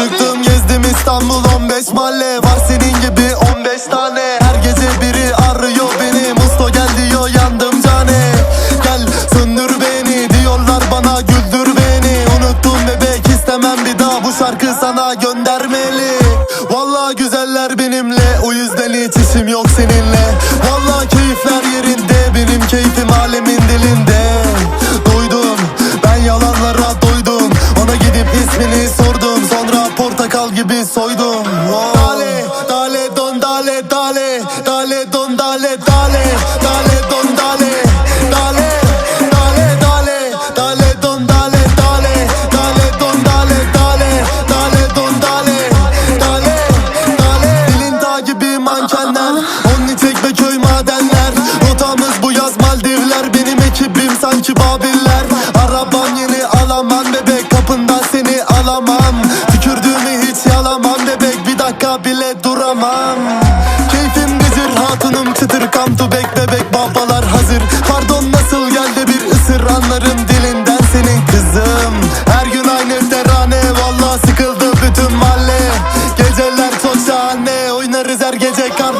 Çıktım gezdim İstanbul 15 mahalle. Var senin gibi 15 tane. Her gece biri arıyor beni. Musto gel diyor yandım cane. Gel söndür beni diyorlar bana güldür beni. Unuttum bebek istemem bir daha. Bu şarkı sana göndermeli portakal gibi soydum Oh. Dale, dale, don, dale, dale Dale, don, dale, dale Dale, don, dale Dale, dale, dale don, dale, dale Dale, don, dale, dale Dale, dale Dilin dağ gibi mankenlerOnni çekme köy madenler Rotamız bu yaz Maldivler Benim ekibim sanki Babiller dakika bile duramam. Keyfim bezir hatunum çıtır Come to back bebek babalar hazır. Pardon nasıl geldi bir ısır Anlarım dilinden senin kızım. Her gün aynı terane Valla sıkıldı bütün mahalle. Geceler toşa anne Oynarız her gece karlı